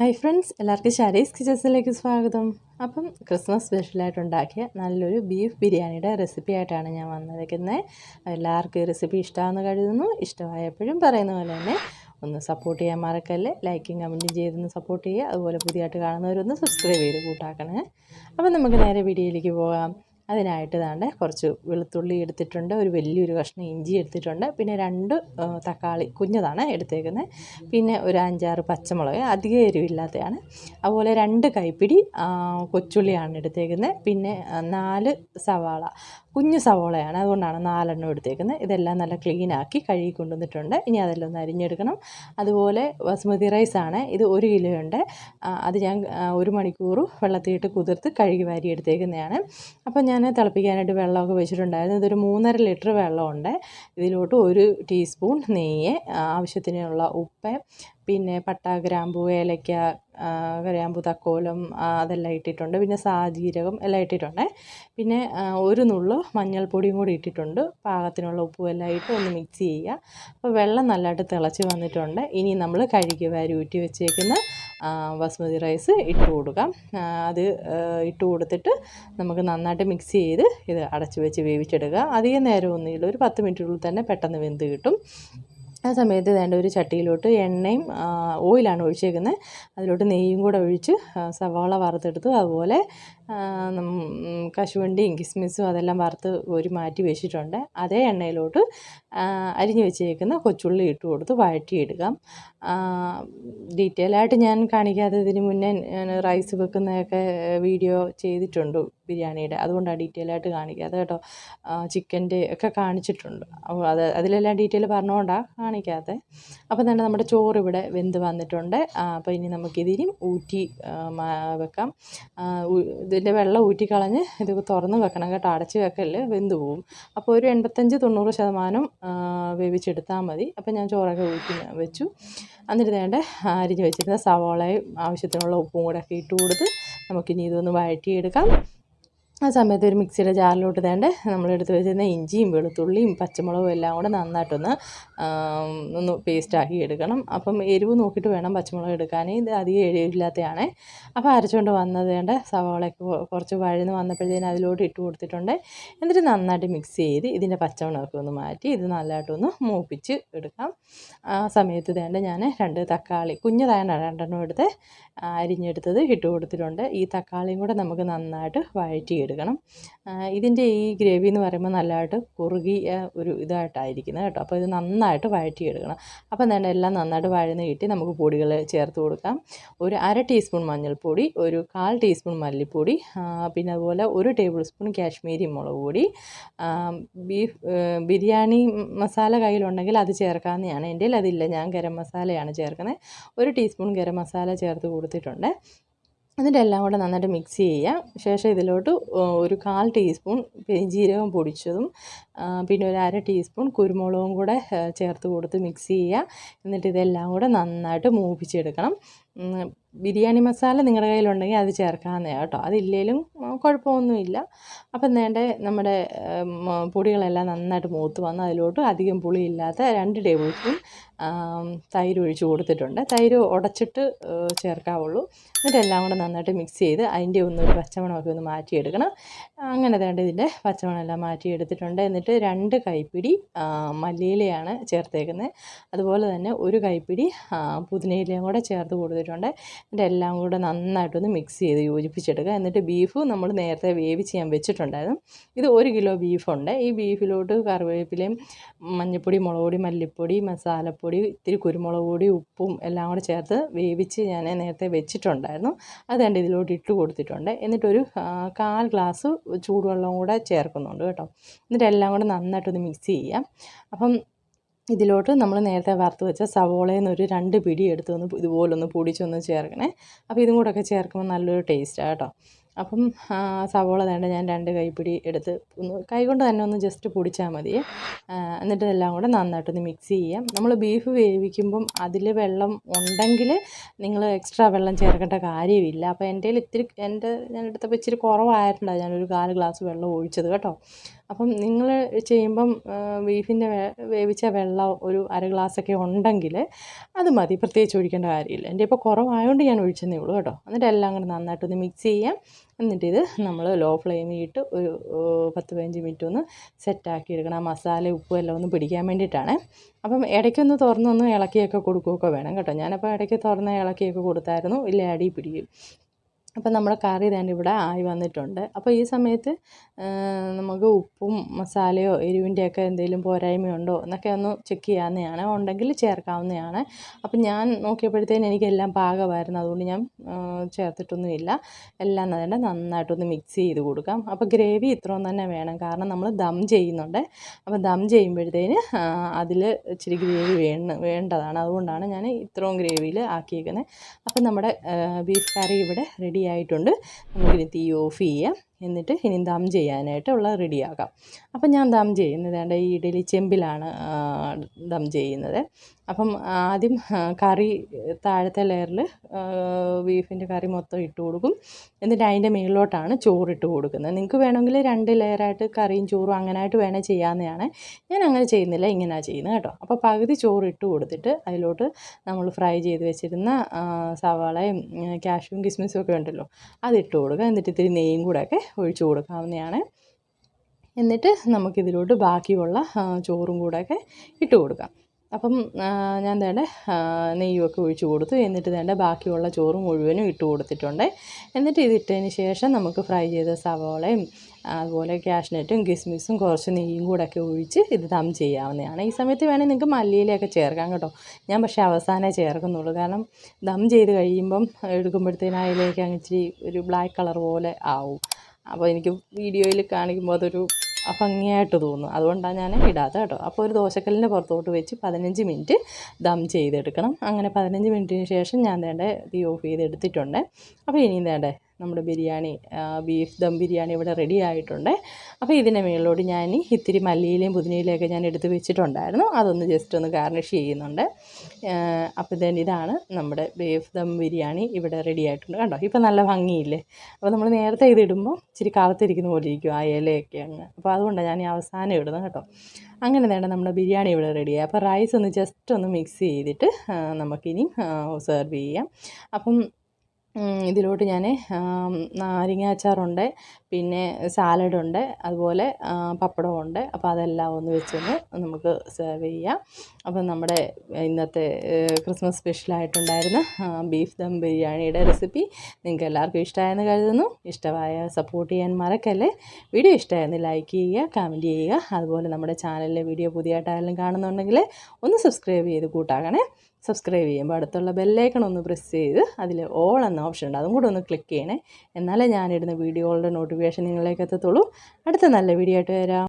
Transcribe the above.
Hi friends എല്ലാവർക്കും ഷാരീസ് കിച്ചൻസിലേക്ക് സ്വാഗതം. അപ്പം ക്രിസ്മസ് സ്പെഷ്യലായിട്ട് ഉണ്ടാക്കിയ നല്ലൊരു ബീഫ് ബിരിയാണിയുടെ റെസിപ്പി ആയിട്ടാണ് ഞാൻ വന്നിരിക്കുന്നത് എല്ലാവർക്കും ഈ റെസിപ്പി ഇഷ്ടമാണെന്ന് കരുതുന്നു. ഇഷ്ടമായപ്പോഴും പറയുന്ന പോലെ തന്നെ ഒന്ന് സപ്പോർട്ട് ചെയ്യാൻ മറക്കല്ലേ? ലൈക്കും കമന്റും ചെയ്തൊന്ന് സപ്പോർട്ട് ചെയ്യുക. അതുപോലെ പുതിയതായിട്ട് കാണുന്നവരൊന്ന് സബ്സ്ക്രൈബ് ചെയ്ത് കൂട്ടാക്കണേ. അപ്പം നമുക്ക് നേരെ വീഡിയോയിലേക്ക് പോകാം. അതിനായിട്ട് താണ്ട് കുറച്ച് വെളുത്തുള്ളി എടുത്തിട്ടുണ്ട് ഒരു വലിയൊരു കഷ്ണം ഇഞ്ചി എടുത്തിട്ടുണ്ട്. പിന്നെ രണ്ട് തക്കാളി കുഞ്ഞതാണ് എടുത്തേക്കുന്നത് പിന്നെ ഒരു അഞ്ചാറ് പച്ചമുളക് അധികം എരിവില്ലാത്തതാണ് അതുപോലെ രണ്ട് കൈപ്പിടി കൊച്ചുള്ളിയാണ് എടുത്തേക്കുന്നത് പിന്നെ നാല് സവാള. കുഞ്ഞു സവോളയാണ് അതുകൊണ്ടാണ് നാലെണ്ണം എടുത്തേക്കുന്നത്. ഇതെല്ലാം നല്ല ക്ലീനാക്കി കഴുകി കൊണ്ടുവന്നിട്ടുണ്ട്. ഇനി അതെല്ലാം ഒന്ന് അരിഞ്ഞെടുക്കണം. അതുപോലെ ബസ്മതി റൈസാണ് ഇത് ഒരു കിലോയുണ്ട് അത് ഞാൻ ഒരു മണിക്കൂർ വെള്ളത്തിയിട്ട് കുതിർത്ത് കഴുകി വാരി എടുത്തേക്കുന്നതാണ്. അപ്പോൾ ഞാൻ തിളപ്പിക്കാനായിട്ട് വെള്ളമൊക്കെ വെച്ചിട്ടുണ്ടായിരുന്നു. ഇതൊരു മൂന്നര ലിറ്റർ വെള്ളമുണ്ട്. ഇതിലോട്ട് ഒരു ടീസ്പൂൺ നെയ്യ് ആവശ്യത്തിനുള്ള ഉപ്പ് പിന്നെ പട്ട ഗ്രാമ്പൂ ഏലയ്ക്ക ഗ്രാമ്പൂ തക്കോലം അതെല്ലാം ഇട്ടിട്ടുണ്ട്. പിന്നെ സാജീരകം എല്ലാം ഇട്ടിട്ടുണ്ട്. പിന്നെ ഒരു നുള്ളു മഞ്ഞൾപ്പൊടിയും കൂടി ഇട്ടിട്ടുണ്ട്. പാകത്തിനുള്ള ഉപ്പും എല്ലാം ഇട്ട് ഒന്ന് മിക്സ് ചെയ്യുക. അപ്പോൾ വെള്ളം നല്ലതായിട്ട് തിളച്ച് വന്നിട്ടുണ്ട്. ഇനി നമ്മൾ കഴുകി വാരി ഊറ്റി വെച്ചേക്കുന്ന ബസ്മതി റൈസ് ഇട്ട് കൊടുക്കാം. അത് ഇട്ട് കൊടുത്തിട്ട് നമുക്ക് നന്നായിട്ട് മിക്സ് ചെയ്ത് ഇത് അടച്ച് വെച്ച് വേവിച്ചെടുക്കുക അധികം നേരമൊന്നുമില്ല ഒരു പത്ത് മിനിറ്റിനുള്ളിൽ തന്നെ പെട്ടെന്ന് വെന്ത് കിട്ടും. ആ സമയത്ത് വേണ്ട ഒരു ചട്ടിയിലോട്ട് എണ്ണയും ഓയിലാണ് ഒഴിച്ചേക്കുന്നത്. അതിലോട്ട് നെയ്യും കൂടെ ഒഴിച്ച് സവാള വറുത്തെടുത്തു. അതുപോലെ കശുവണ്ടിയും കിസ്മിസും അതെല്ലാം വറുത്ത് ഒരു മാറ്റി വെച്ചിട്ടുണ്ട്. അതേ എണ്ണയിലോട്ട് അരിഞ്ഞു വെച്ചേക്കുന്ന കൊച്ചുള്ളി ഇട്ട് കൊടുത്ത് വഴറ്റിയെടുക്കാം. ഡീറ്റെയിൽ ആയിട്ട് ഞാൻ കാണിക്കാതെ ഇതിന് മുന്നേ ഞാൻ റൈസ് വെക്കുന്നതൊക്കെ വീഡിയോ ചെയ്തിട്ടുണ്ട് ബിരിയാണിയുടെ. അതുകൊണ്ടാണ് ഡീറ്റെയിൽ ആയിട്ട് കാണിക്കാതെ കേട്ടോ. ചിക്കന്റെ ഒക്കെ കാണിച്ചിട്ടുണ്ട്. അത് അതിലെല്ലാം ഡീറ്റെയിൽ പറഞ്ഞുകൊണ്ടാണ് കാണിക്കാതെ അപ്പോൾ തന്നെ നമ്മുടെ ചോറ് ഇവിടെ വെന്ത് വന്നിട്ടുണ്ട്. അപ്പോൾ ഇനി നമുക്കിതിനും ഊറ്റി വെക്കാം. ഉ- ഇതിന്റെ വെള്ളം ഊറ്റിക്കളഞ്ഞ് ഇത് തുറന്ന് വെക്കണം കേട്ടോ. അടച്ച് വെക്കൽ വെന്ത് പോവും. അപ്പോൾ ഒരു എൺപത്തഞ്ച് തൊണ്ണൂറ് ശതമാനം വേവിച്ചെടുത്താൽ മതി. അപ്പോൾ ഞാൻ ചോറൊക്കെ ഊറ്റി വെച്ചു. എന്നിട്ട് വേണ്ട അരിഞ്ഞ് വെച്ചിരുന്ന സവാളയും ആവശ്യത്തിനുള്ള ഉപ്പും കൂടെ ഒക്കെ ഇട്ട് കൊടുത്ത് നമുക്കിനി ഇതൊന്ന് വഴറ്റിയെടുക്കാം. ആ സമയത്ത് ഒരു മിക്സിയുടെ ജാറിലോട്ട് തേണ്ട നമ്മളെടുത്ത് വെച്ചിരുന്ന ഇഞ്ചിയും വെളുത്തുള്ളിയും പച്ചമുളകും എല്ലാം കൂടെ നന്നായിട്ടൊന്ന് ഒന്ന് പേസ്റ്റാക്കി എടുക്കണം. അപ്പം എരിവ് നോക്കിയിട്ട് വേണം പച്ചമുളക് എടുക്കാൻ ഇത് അധികം എരിവില്ലാത്തതാണ് അപ്പോൾ അരച്ചുകൊണ്ട് വന്നത് വേണ്ട സവാളയൊക്കെ കുറച്ച് വഴന്ന് വന്നപ്പോഴത്തേന് അതിലോട്ട് ഇട്ട് കൊടുത്തിട്ടുണ്ട്. എന്നിട്ട് നന്നായിട്ട് മിക്സ് ചെയ്ത് ഇതിന്റെ പച്ചമുളകൊക്കെ ഒന്ന് മാറ്റി ഇത് നല്ലതായിട്ടൊന്ന് മൂപ്പിച്ച് എടുക്കാം. ആ സമയത്ത് വേണ്ട ഞാൻ രണ്ട് തക്കാളി കുഞ്ഞതായാണ് രണ്ടെണ്ണം എടുത്ത് അരിഞ്ഞെടുത്തത് ഇട്ട് കൊടുത്തിട്ടുണ്ട്. ഈ തക്കാളിയും കൂടെ നമുക്ക് നന്നായിട്ട് വഴറ്റിയെടുക്കണം ആ, ഇതിന്റെ ഈ ഗ്രേവി എന്ന് പറയുമ്പോൾ നല്ലതായിട്ട് കുറുകിയ ഒരു ഇതായിട്ടായിരിക്കുന്നത് കേട്ടോ. അപ്പോൾ ഇത് നന്നായിട്ട് വഴറ്റിയെടുക്കണം. അപ്പോൾ തന്നെ എല്ലാം നന്നായിട്ട് വഴന്ന് കിട്ടി നമുക്ക് പൊടികൾ ചേർത്ത് കൊടുക്കാം. ഒരു അര ടീസ്പൂൺ മഞ്ഞൾപ്പൊടി ഒരു കാൽ ടീസ്പൂൺ മല്ലിപ്പൊടി പിന്നെ അതുപോലെ ഒരു ടേബിൾ സ്പൂൺ കാശ്മീരി മുളക് പൊടി. ബീഫ് ബിരിയാണി മസാല കയ്യിലുണ്ടെങ്കിൽ അത് ചേർക്കാമെന്നാണ് എന്റെ അതില്ല. ഞാൻ ഗരം മസാലയാണ് ചേർക്കുന്നത്. ഒരു ടീസ്പൂൺ ഗരം മസാല ചേർത്ത് കൊടുത്തിട്ടുണ്ട്. എന്നിട്ട് എല്ലാം കൂടെ നന്നായിട്ട് മിക്സ് ചെയ്യുക. ശേഷം ഇതിലോട്ട് ഒരു കാൽ ടീസ്പൂൺ പെരിഞ്ജീരകം പൊടിച്ചതും പിന്നെ ഒരു അര ടീസ്പൂൺ കുരുമുളകും കൂടെ ചേർത്ത് കൊടുത്ത് മിക്സ് ചെയ്യുക. എന്നിട്ട് ഇതെല്ലാം കൂടെ നന്നായിട്ട് മൂപ്പിച്ചെടുക്കണം. ബിരിയാണി മസാല നിങ്ങളുടെ കയ്യിലുണ്ടെങ്കിൽ അത് ചേർക്കാവുന്നതാണ് കേട്ടോ. അതില്ലേലും ആ, കുഴപ്പമൊന്നുമില്ല. അപ്പം വേണ്ട നമ്മുടെ പൊടികളെല്ലാം നന്നായിട്ട് മൂത്ത് വന്ന് അതിലോട്ട് അധികം പുളിയില്ലാത്ത രണ്ട് ടേബിൾ സ്പൂൺ തൈര് ഒഴിച്ച് കൊടുത്തിട്ടുണ്ട്. തൈര് ഉടച്ചിട്ട് ചേർക്കാവുള്ളൂ. എന്നിട്ട് എല്ലാം കൂടെ നന്നായിട്ട് മിക്സ് ചെയ്ത് അതിന്റെ ഒന്ന് ഒരു പച്ചമണമൊക്കെ ഒന്ന് മാറ്റിയെടുക്കണം. അങ്ങനെ തേണ്ട ഇതിന്റെ പച്ചമണം എല്ലാം മാറ്റിയെടുത്തിട്ടുണ്ട്. എന്നിട്ട് രണ്ട് കൈപ്പിടി മല്ലിയിലയാണ് ചേർത്തേക്കുന്നത്. അതുപോലെ തന്നെ ഒരു കൈപ്പിടി പുതിനയിലയും കൂടെ ചേർത്ത് കൊടുത്തിട്ടുണ്ട്. എന്നിട്ട് എല്ലാം കൂടെ നന്നായിട്ടൊന്ന് മിക്സ് ചെയ്ത് യോജിപ്പിച്ചെടുക്കുക. എന്നിട്ട് ബീഫ് നമ്മൾ നേരത്തെ വേവിച്ച് ഞാൻ വെച്ചിട്ടുണ്ടായിരുന്നു. ഇത് ഒരു കിലോ ബീഫുണ്ട് ഈ ബീഫിലോട്ട് കറിവേപ്പിലയും മഞ്ഞൾപ്പൊടി മുളക് പൊടി മല്ലിപ്പൊടി മസാലപ്പൊടി ഇത്തിരി കുരുമുളക് പൊടി ഉപ്പും എല്ലാം കൂടെ ചേർത്ത് വേവിച്ച് ഞാൻ നേരത്തെ വെച്ചിട്ടുണ്ടായിരുന്നു. അത് രണ്ട് ഇതിലോട്ട് ഇട്ട് കൊടുത്തിട്ടുണ്ട്. എന്നിട്ടൊരു കാൽ ഗ്ലാസ് ചൂടുവെള്ളം കൂടെ ചേർക്കുന്നുണ്ട് കേട്ടോ. എന്നിട്ട് എല്ലാം കൂടെ നന്നായിട്ടൊന്ന് മിക്സ് ചെയ്യാം. അപ്പം ഇതിലോട്ട് നമ്മൾ നേരത്തെ വറുത്ത് വെച്ച സവോളയിൽ നിന്ന് ഒരു രണ്ട് പിടി എടുത്ത് ഒന്ന് ഇതുപോലൊന്ന് പൊടിച്ചൊന്ന് ചേർക്കണേ. അപ്പോൾ ഇതും കൂടെ ഒക്കെ ചേർക്കുമ്പോൾ നല്ലൊരു ടേസ്റ്റാണ് കേട്ടോ. അപ്പം സവോള വേണ്ട ഞാൻ രണ്ട് കൈപ്പിടി എടുത്ത് ഒന്ന് കൈകൊണ്ട് തന്നെ ഒന്ന് ജസ്റ്റ് പൊടിച്ചാൽ മതി. എന്നിട്ട് ഇതെല്ലാം കൂടെ നന്നായിട്ടൊന്ന് മിക്സ് ചെയ്യാം. നമ്മൾ ബീഫ് വേവിക്കുമ്പം അതിൽ വെള്ളം ഉണ്ടെങ്കിൽ നിങ്ങൾ എക്സ്ട്രാ വെള്ളം ചേർക്കേണ്ട കാര്യമില്ല. അപ്പോൾ എന്റെ ഇത്തിരി എന്റെ ഞാൻ എടുത്തപ്പോൾ ഇച്ചിരി കുറവായിട്ടുണ്ടായി ഞാനൊരു കാൽ ഗ്ലാസ് വെള്ളം ഒഴിച്ചത് കേട്ടോ. അപ്പം നിങ്ങൾ ചെയ്യുമ്പം ബീഫിന്റെ വേവിച്ച വെള്ളം ഒരു അര ഗ്ലാസ്സൊക്കെ ഉണ്ടെങ്കിൽ അത് മതി പ്രത്യേകിച്ച് ഒഴിക്കേണ്ട കാര്യമില്ല. എന്റെ ഇപ്പോൾ കുറവായതുകൊണ്ട് ഞാൻ ഒഴിച്ചെന്നേ ഉള്ളൂ കേട്ടോ. എന്നിട്ട് എല്ലാം കൂടെ നന്നായിട്ടൊന്ന് മിക്സ് ചെയ്യാം. എന്നിട്ടിത് നമ്മൾ ലോ ഫ്ലെയിമിൽ ഇട്ട് ഒരു പത്ത് പതിനഞ്ച് മിനിറ്റ് ഒന്ന് സെറ്റാക്കി എടുക്കണം. ആ മസാല ഉപ്പും എല്ലാം ഒന്ന് പിടിക്കാൻ വേണ്ടിയിട്ടാണ്. അപ്പം ഇടയ്ക്കൊന്ന് തുറന്നൊന്ന് ഇളക്കിയൊക്കെ കൊടുക്കുകയൊക്കെ വേണം കേട്ടോ. ഞാനപ്പോൾ ഇടയ്ക്ക് തുറന്ന് ഇളക്കിയൊക്കെ കൊടുത്തായിരുന്നു. ഇല്ല അടി പിടിക്കും. അപ്പം നമ്മുടെ കറി തന്നെ ഇവിടെ ആയി വന്നിട്ടുണ്ട്. അപ്പോൾ ഈ സമയത്ത് നമുക്ക് ഉപ്പും മസാലയോ എരിവിന്റെയൊക്കെ എന്തെങ്കിലും പോരായ്മയുണ്ടോ എന്നൊക്കെ ഒന്ന് ചെക്ക് ചെയ്യാവുന്നതാണ്. ഉണ്ടെങ്കിൽ ചേർക്കാവുന്നതാണ്. അപ്പം ഞാൻ നോക്കിയപ്പോഴത്തേന് എനിക്കെല്ലാം പാകമായിരുന്നു. അതുകൊണ്ട് ഞാൻ ചേർത്തിട്ടൊന്നുമില്ല. എല്ലാം തന്നെ നന്നായിട്ടൊന്ന് മിക്സ് ചെയ്ത് കൊടുക്കാം. അപ്പോൾ ഗ്രേവി ഇത്രയും തന്നെ വേണം. കാരണം നമ്മൾ ദം ചെയ്യുന്നുണ്ട്. അപ്പോൾ ദം ചെയ്യുമ്പോഴത്തേന് അതിൽ ഇച്ചിരി ഗ്രേവി വേണ്ട വേണ്ടതാണ്. അതുകൊണ്ടാണ് ഞാൻ ഇത്രയും ഗ്രേവിയിൽ ആക്കിയേക്കുന്നത് അപ്പം നമ്മുടെ ബീഫ് കറി ഇവിടെ റെഡി ആയിട്ടുണ്ട് നമുക്കിനി തീ ഓഫ് ചെയ്യാം. എന്നിട്ട് ഇനി ദം ചെയ്യാനായിട്ടുള്ള റെഡിയാക്കാം. അപ്പം ഞാൻ ദം ചെയ്യുന്നത് വേണ്ട ഈ ഇഡലി ചെമ്പിലാണ് ദം ചെയ്യുന്നത്. അപ്പം ആദ്യം കറി താഴത്തെ ലെയറിൽ ബീഫിന്റെ കറി മൊത്തം ഇട്ട് കൊടുക്കും. എന്നിട്ട് അതിന്റെ മുകളിലോട്ടാണ് ചോറിട്ട് കൊടുക്കുന്നത്. നിങ്ങൾക്ക് വേണമെങ്കിൽ രണ്ട് ലെയറായിട്ട് കറിയും ചോറും അങ്ങനെ അങ്ങനെയായിട്ട് വേണേൽ ചെയ്യാവുന്നതാണ്. ഞാൻ അങ്ങനെ ചെയ്യുന്നില്ല ഇങ്ങനെയാണ് ചെയ്യുന്നത് കേട്ടോ. അപ്പോൾ പകുതി ചോറ് ഇട്ട് കൊടുത്തിട്ട് അതിലോട്ട് നമ്മൾ ഫ്രൈ ചെയ്ത് വെച്ചിരുന്ന സവാളയും കാഷ്യൂം കിസ്മിസും ഒക്കെ ഉണ്ടല്ലോ അതിട്ട് കൊടുക്കുക. എന്നിട്ട് ഇത്തിരി നെയ്യും കൂടെയൊക്കെ ഒഴിച്ചു കൊടുക്കാവുന്നതാണ്. എന്നിട്ട് നമുക്കിതിലോട്ട് ബാക്കിയുള്ള ചോറും കൂടെയൊക്കെ ഇട്ട് കൊടുക്കാം. അപ്പം ഞാൻ തേണ്ട നെയ്യുമൊക്കെ ഒഴിച്ചു കൊടുത്തു. എന്നിട്ട് തേണ്ട ബാക്കിയുള്ള ചോറും മുഴുവനും ഇട്ട് കൊടുത്തിട്ടുണ്ട്. എന്നിട്ട് ഇതിട്ടതിന് ശേഷം നമുക്ക് ഫ്രൈ ചെയ്ത സവോളയും അതുപോലെ കാഷ്നട്ടും കിസ്മിസും കുറച്ച് നെയ്യും കൂടെ ഒക്കെ ഒഴിച്ച് ഇത് ദം ചെയ്യാവുന്നതാണ്. ഈ സമയത്ത് വേണമെങ്കിൽ നിങ്ങൾക്ക് മല്ലിയിലൊക്കെ ചേർക്കാം കേട്ടോ. ഞാൻ പക്ഷേ അവസാനമേ ചേർക്കുന്നുള്ളൂ. കാരണം ദം ചെയ്ത് കഴിയുമ്പം എടുക്കുമ്പോഴത്തേനും അതിലേക്ക് ഇച്ചിരി ഒരു ബ്ലാക്ക് കളർ പോലെ ആവും. അപ്പോൾ എനിക്ക് വീഡിയോയിൽ കാണിക്കുമ്പോൾ അതൊരു ഭംഗിയായിട്ട് തോന്നും. അതുകൊണ്ടാണ് ഞാൻ ഇടാത്ത കേട്ടോ. അപ്പോൾ ഒരു ദോശക്കല്ലിന്റെ പുറത്തോട്ട് വെച്ച് പതിനഞ്ച് മിനിറ്റ് ദം ചെയ്തെടുക്കണം. അങ്ങനെ പതിനഞ്ച് മിനിറ്റിന് ശേഷം ഞാൻ വേണ്ട തീ ഓഫ് ചെയ്തെടുത്തിട്ടുണ്ട്. അപ്പോൾ ഇനിയും വേണ്ടേ നമ്മുടെ ബിരിയാണി ബീഫ് ദം ബിരിയാണി ഇവിടെ റെഡി ആയിട്ടുണ്ട്. അപ്പോൾ ഇതിന്റെ മുകളിലോട്ട് ഞാൻ ഇത്തിരി മല്ലിയിലയും പുതിനയിലയൊക്കെ ഞാൻ എടുത്ത് വെച്ചിട്ടുണ്ടായിരുന്നു. അതൊന്ന് ജസ്റ്റ് ഒന്ന് ഗാർണിഷ് ചെയ്യുന്നുണ്ട്. അപ്പോൾ ഇതേ ഇതാണ് നമ്മുടെ ബീഫ് ദം ബിരിയാണി ഇവിടെ റെഡി ആയിട്ടുണ്ട്. കണ്ടോ? ഇപ്പോൾ നല്ല ഭംഗിയില്ലേ? അപ്പോൾ നമ്മൾ നേരത്തെ ഇതിടുമ്പോൾ ഇച്ചിരി കാലത്തിരിക്കുന്ന പോലെ ഇരിക്കും ആ ഇലയൊക്കെ അങ്ങ്. അപ്പോൾ അതുകൊണ്ടാണ് ഞാൻ ഈ അവസാനം ഇടുന്നത് കേട്ടോ. അങ്ങനെ വേണ്ട നമ്മുടെ ബിരിയാണി ഇവിടെ റെഡിയായി അപ്പോൾ റൈസ് ഒന്ന് ജസ്റ്റ് ഒന്ന് മിക്സ് ചെയ്തിട്ട് നമുക്കിനി സെർവ് ചെയ്യാം. അപ്പം ഇതിലോട്ട് ഞാൻ നാരങ്ങ അച്ചാറുണ്ട് പിന്നെ സാലഡുണ്ട് അതുപോലെ പപ്പടമുണ്ട് അപ്പോൾ അതെല്ലാം ഒന്ന് വെച്ചൊന്ന് നമുക്ക് സെർവ് ചെയ്യാം. അപ്പം നമ്മുടെ ഇന്നത്തെ ക്രിസ്മസ് സ്പെഷ്യലായിട്ടുണ്ടായിരുന്ന ബീഫ് ദം ബിരിയാണിയുടെ റെസിപ്പി നിങ്ങൾക്ക് എല്ലാവർക്കും ഇഷ്ടമായെന്ന് കരുതുന്നു. ഇഷ്ടമായ സപ്പോർട്ട് ചെയ്യാൻ മറക്കല്ലേ. വീഡിയോ ഇഷ്ടമായെന്ന് ലൈക്ക് ചെയ്യുക കമന്റ് ചെയ്യുക. അതുപോലെ നമ്മുടെ ചാനലിലെ വീഡിയോ പുതിയതായിട്ടായാലും കാണുന്നുണ്ടെങ്കിൽ ഒന്ന് സബ്സ്ക്രൈബ് ചെയ്ത് കൂട്ടാകണേ. സബ്സ്ക്രൈബ് ചെയ്യുമ്പോൾ അടുത്തുള്ള ബെല്ലൈക്കൺ ഒന്ന് പ്രസ് ചെയ്ത് അതിൽ ഓൾ എന്ന ഓപ്ഷൻ ഉണ്ട്. അതും കൂടെ ഒന്ന് ക്ലിക്ക് ചെയ്യണേ. എന്നാലേ ഞാനിടുന്ന വീഡിയോകളുടെ നോട്ടിഫിക്കേഷൻ നിങ്ങളിലേക്ക് എത്തത്തുള്ളൂ. അടുത്ത നല്ല വീഡിയോ ആയിട്ട് വരാം.